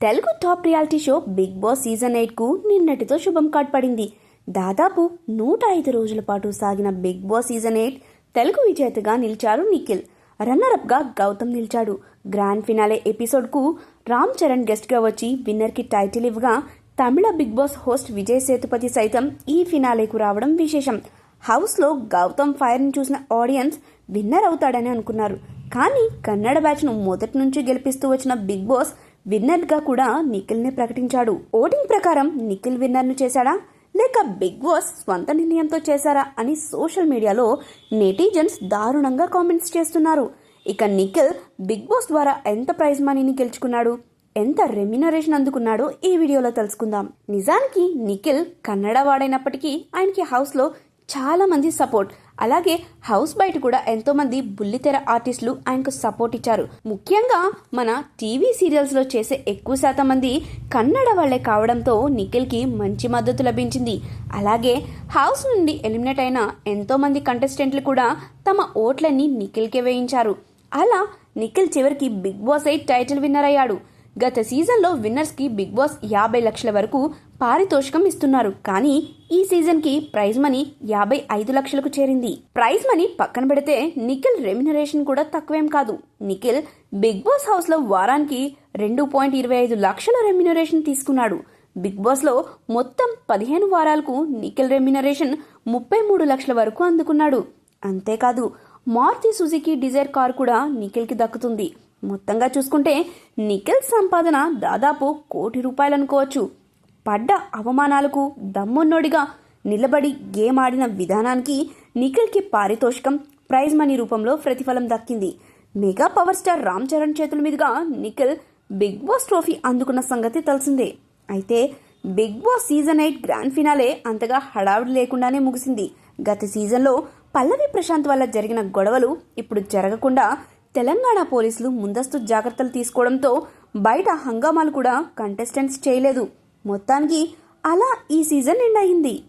Telugu top reality show Bigg Boss season ఎయిట్కు నిన్నటితో శుభం card పడింది దాదాపు నూట ఐదు రోజుల పాటు సాగిన Bigg Boss season eight Telugu విజేతగా నిలిచారు నిఖిల్. రన్నరప్గా గౌతమ్ నిలిచాడు. గ్రాండ్ ఫినాలే ఎపిసోడ్కు రామ్ చరణ్ గెస్ట్గా వచ్చి విన్నర్కి టైటిల్ ఇవ్వగా Tamil Bigg Boss host Vijay Sethupathi సైతం ఈ ఫినాలేకు రావడం విశేషం. హౌస్లో గౌతమ్ ఫైర్ని చూసిన ఆడియన్స్ విన్నర్ అవుతాడని అనుకున్నారు. కానీ కన్నడ బ్యాచ్ను మొదటి నుంచి గెలిపిస్తూ వచ్చిన బిగ్ బాస్ విన్నర్గా కూడా నిఖిల్నే ప్రకటించాడు. ఓటింగ్ ప్రకారం నిఖిల్ విన్నర్ను చేశాడా? లేక బిగ్ బాస్ స్వంత నిర్ణయంతో చేశారా అని సోషల్ మీడియాలో నెటిజన్స్ దారుణంగా కామెంట్స్ చేస్తున్నారు. ఇక నిఖిల్ బిగ్ బాస్ ద్వారా ఎంత ప్రైజ్ మనీని గెలుచుకున్నాడు? ఎంత రెమ్యునరేషన్ అందుకున్నాడో ఈ వీడియోలో తెలుసుకుందాం. నిజానికి నిఖిల్ కన్నడ వాడైనప్పటికీ ఆయనకి హౌస్లో చాలా మంది సపోర్ట్ అలాగే హౌస్ బయట కూడా ఎంతో మంది బుల్లితెర ఆర్టిస్టులు ఆయనకు సపోర్ట్ ఇచ్చారు. ముఖ్యంగా మన టీవీ సీరియల్స్లో చేసే ఎక్కువ శాతం మంది కన్నడ వాళ్ళే కావడంతో నిఖిల్కి మంచి మద్దతు లభించింది. అలాగే హౌస్ నుండి ఎలిమినేట్ అయిన ఎంతో మంది కంటెస్టెంట్లు కూడా తమ ఓట్లన్నీ నిఖిల్కే వేయించారు. అలా నిఖిల్ చివరికి Bigg Boss eight title winner అయ్యాడు. గత సీజన్లో విన్నర్స్కి బిగ్ బాస్ యాభై లక్షల వరకు పారితోషికం ఇస్తున్నారు. కానీ ఈ సీజన్కి ప్రైజ్ మనీ యాభై ఐదు లక్షలకు చేరింది. ప్రైజ్ మనీ పక్కన పెడితే నిఖిల్ రెమ్యునరేషన్ కూడా తక్కువేం కాదు. నిఖిల్ బిగ్ బాస్ హౌస్లో వారానికి రెండు పాయింట్ ఇరవై ఐదు లక్షల రెమ్యునరేషన్ తీసుకున్నాడు. బిగ్ బాస్లో మొత్తం పదిహేను వారాలకు నిఖిల్ రెమ్యునరేషన్ ముప్పై మూడు లక్షల వరకు అందుకున్నాడు. అంతేకాదు మారుతి సుజుకి డిజైర్ కారు కూడా నిఖిల్కి దక్కుతుంది. మొత్తంగా చూసుకుంటే నిఖిల్ సంపాదన దాదాపు కోటి రూపాయలనుకోవచ్చు పడ్డ అవమానాలకు దమ్మున్నోడిగా నిలబడి గేమ్ ఆడిన విధానానికి నిఖిల్కి పారితోషికం ప్రైజ్ మనీ రూపంలో ప్రతిఫలం దక్కింది. Mega power star Ram Charan చేతుల మీదుగా నిఖిల్ బిగ్ బాస్ ట్రోఫీ అందుకున్న సంగతి తెలిసిందే. అయితే big boss season eight grand finale అంతగా హడావిడి లేకుండానే ముగిసింది. గత సీజన్లో పల్లవి ప్రశాంత్ వల్ల జరిగిన గొడవలు ఇప్పుడు జరగకుండా తెలంగాణ పోలీసులు ముందస్తు జాగ్రత్తలు తీసుకోవడంతో బయట హంగామాలు కూడా కంటెస్టెంట్స్ చేయలేదు. మొత్తానికి అలా ఈ సీజన్ ఎండ్ అయింది.